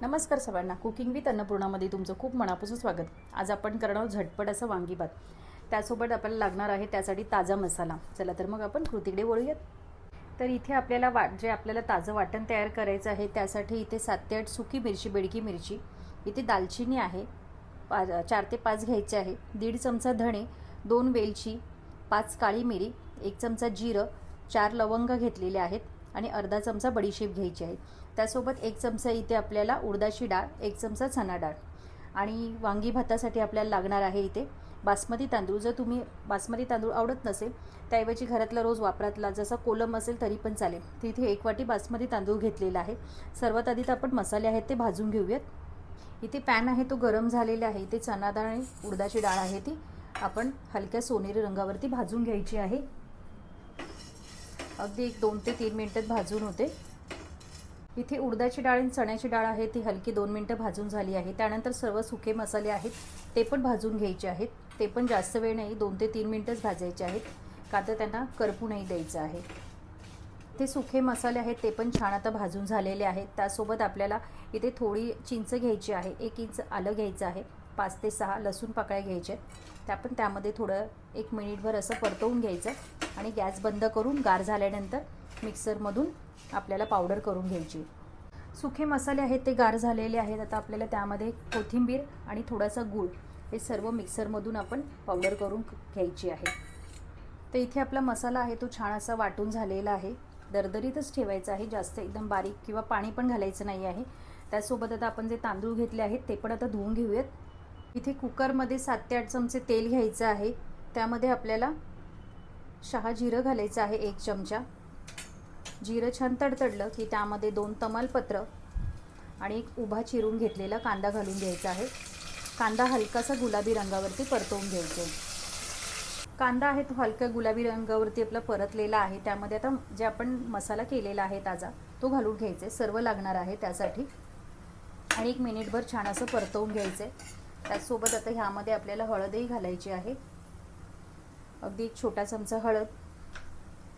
नमस्कार सर्वांना cooking with अन्नपूर्णामध्ये तुमचं खूप मनापासून स्वागत. आज आपण करणार झटपट असं वांगी भात. त्यासोबत आपल्याला लागणार आहे त्यासाठी ताजा मसाला. चला तर मग आपण कृतीकडे वळूयात. तर इथे आपल्याला वाट जे आपल्याला ताजं वाटण तयार करायचं आहे त्यासाठी इथे सात ते आठ सुकी मिरची बेडकी मिरची. इथे दालचिनी आहे. पा चार ते पाच घ्यायचे आहे. दीड चमचा धणे दोन वेलची पाच काळी मिरी एक चमचा जिरं चार लवंग घेतलेले आहेत आणि अर्धा चमचा बडीशेप घ्यायची आहे. त्यासोबत एक चमचा इथे आपल्याला उडदाची डाळ एक चमचा चणा डाळ. आणि वांगी भातासाठी आपल्याला लागणार आहे इथे बासमती तांदूळ. जर तुम्ही बासमती तांदूळ आवडत नसेल त्याऐवजी घरातला रोज वापरातला जसा कोलम असेल तरी पण चालेल. तिथे एक वाटी बासमती तांदूळ घेतलेला आहे. सर्वात आधी तर आपण मसाले आहेत ते भाजून घेऊयात. इथे पॅन आहे तो गरम झालेला आहे. इथे चणा डाळ आणि उडदाची डाळ आहे ती. आपण हलक्या सोनेरी रंगावरती भाजून घ्यायची आहे. अगदी एक दोन ते तीन मिनटात भाजून होते. इथे उडदाची डाळ आणि चण्याची डाळ आहे ती हलकी दोन मिनटं भाजून झाली आहे. त्यानंतर सर्व सुके मसाले आहेत ते पण भाजून घ्यायचे आहेत. ते पण जास्त वेळ नाही दोन ते तीन मिनटंच भाजायचे आहेत. का तर त्यांना करपू नाही द्यायचं आहे. ते सुखे मसाले आहेत ते पण छान आता भाजून झालेले आहेत. त्यासोबत आपल्याला इथे थोडी चिंच घ्यायची आहे एक इंच आलं घ्यायचं आहे पाच ते सहा लसूण पाकळ्या घ्यायच्या त्या पण त्यामध्ये थोडं एक मिनिटभर असं परतवून घ्यायचं आणि गॅस बंद करून गार झाल्यानंतर मिक्सरमधून आपल्याला पावडर करून घ्यायची सुखे मसाले आहेत ते गार झालेले आहेत. आता आपल्याला त्यामध्ये कोथिंबीर आणि थोडासा गूळ हे सर्व मिक्सरमधून आपण पावडर करून घ्यायची आहे. तर इथे आपला मसाला आहे तो छान असा वाटून झालेला आहे. दरदरीतच ठेवायचं आहे. जास्त एकदम बारीक किंवा पाणी पण घालायचं नाही आहे. त्यासोबत आता आपण जे तांदूळ घेतले आहेत ते पण आता धुवून घेऊयात. इथे कुकरमध्ये सात ते आठ चमचे तेल घ्यायचं आहे. त्यामध्ये आपल्याला शहा जिरं घालायचं आहे एक चमचा. जिरं छान तडतडलं की त्यामध्ये दोन तमालपत्र आणि एक उभा चिरून घेतलेला कांदा घालून घ्यायचा आहे. कांदा हलकासा गुलाबी रंगावरती परतवून घ्यायचा कांदा आहे तो हलक्या गुलाबी रंगावरती आपला परतलेला आहे. त्यामध्ये आता जे आपण मसाला केलेला आहे ताजा तो घालून घ्यायचा. आहे सर्व लागणार आहे त्यासाठी. आणि एक मिनिटभर छान असं परतवून घ्यायचं. आहे त्याचसोबत आता ह्यामध्ये आपल्याला हळदही घालायची आहे. अगदी एक छोटा चमचा हळद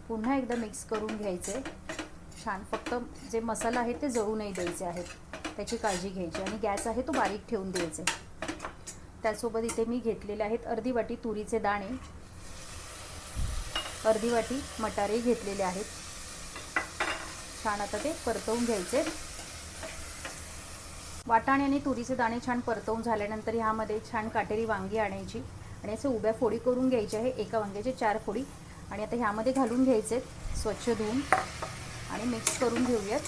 पुन्हा एकदा मिक्स करून घ्यायचे. छान फक्त जे मसाला आहे ते जळू नाही द्यायचे आहेत. त्याची काळजी घ्यायची. आणि गॅस आहे तो बारीक ठेवून द्यायचे. त्यासोबत इथे मी घेतलेले आहेत अर्धी वाटी तुरीचे दाणे. अर्धी वाटी मटारे घेतलेले आहेत. छान आता ते परतवून घ्यायचे. वाटाणे आणि तुरीचे दाणे छान परतवून झाल्यानंतर ह्यामध्ये छान काटेरी वांगी आणायची आणि असे उभ्या फोडी करून घ्यायचे आहे. एका वांग्याचे चार फोडी. आणि आता ह्यामध्ये घालून घ्यायचे स्वच्छ धुवून आणि मिक्स करून घेऊयात.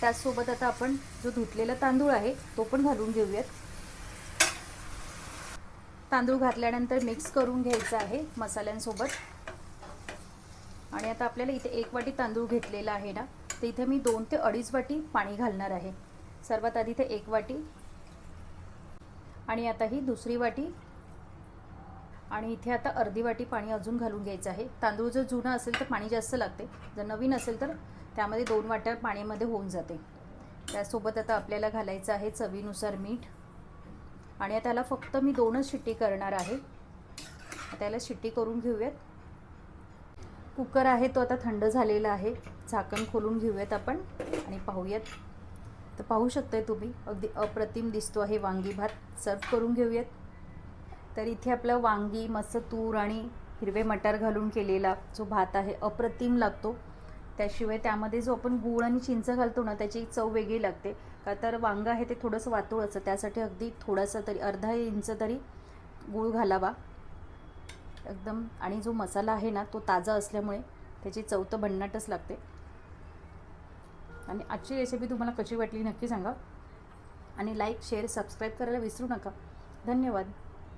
त्याचसोबत आता आपण जो धुतलेला तांदूळ आहे तो पण घालून घेऊयात. तांदूळ घातल्यानंतर मिक्स करून घ्यायचा आहे मसाल्यांसोबत. आणि आता आपल्याला इथे एक वाटी तांदूळ घेतलेला आहे ना तर इथे मी दोन ते अडीच वाटी पाणी घालणार आहे. सर्वात आधी इथे एक वाटी आणि आता ही दुसरी वाटी. आणि इथे आता अर्धी वाटी पाणी अजून घालून घ्यायचं आहे. तांदूळ जर जुनं असेल तर पाणी जास्त लागते. जर नवीन असेल तर त्यामध्ये दोन वाट्या पाण्यामध्ये होऊन जाते. त्यासोबत आता आपल्याला घालायचं आहे चवीनुसार मीठ. आणि त्याला फक्त मी दोनच शिट्टी करणार आहे. त्याला शिट्टी करून घेऊयात. कुकर आहे तो आता थंड झालेला आहे. झाकण खोलून घेऊयात आपण आणि पाहूयात. तर पाहू शकताय तुम्ही अगदी अप्रतिम दिसतो आहे वांगी भात. सर्व करून घेऊयात. तर इथे आपलं वांगी मस्त तूर आणि हिरवे मटार घालून केलेला जो भात आहे अप्रतिम लागतो. त्याशिवाय त्यामध्ये जो आपण गूळ आणि चिंच घालतो ना त्याची चव वेगळी लागते. का तर वांगं आहे ते थोडंसं वातूळ असतं. त्यासाठी अगदी थोडासा तरी अर्धा इंच तरी गूळ घालावा. एकदम. आणि जो मसाला आहे ना तो ताजा असल्यामुळे त्याची चव तर भन्नाटच लागते. आणि आजची रेसिपी तुम्हाला कशी वाटली नक्की सांगा. आणि लाईक शेअर सबस्क्राईब करायला विसरू नका. धन्यवाद.